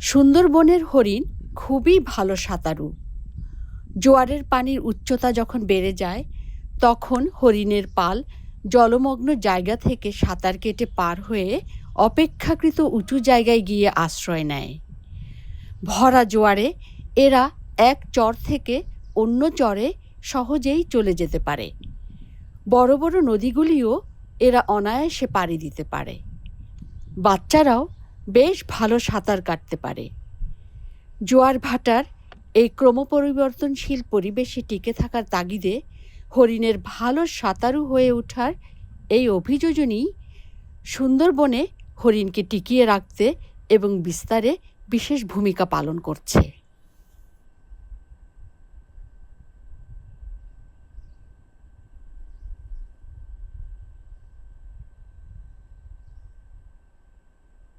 সুন্দরবনের হরিণ খুবই ভালো সাঁতারু। জোয়ারের পানির উচ্চতা যখন বেড়ে যায়, তখন হরিণের পাল জলমগ্ন জায়গা থেকে সাঁতার কেটে পার হয়ে অপেক্ষাকৃত উঁচু জায়গায় গিয়ে আশ্রয় নেয়। ভরা জোয়ারে এরা এক চর থেকে অন্য চরে সহজেই চলে যেতে পারে। বড় বড় নদীগুলিও এরা অনায়াসে পাড়ি দিতে পারে। বাচ্চারাও বেশ ভালো সাঁতার কাটতে পারে। জোয়ার ভাটার এই ক্রমপরিবর্তনশীল পরিবেশে টিকে থাকার তাগিদে হরিণের ভালো সাঁতারু হয়ে ওঠার এই অভিযোজনই সুন্দরবনে হরিণকে টিকিয়ে রাখতে এবং বিস্তারে বিশেষ ভূমিকা পালন করছে।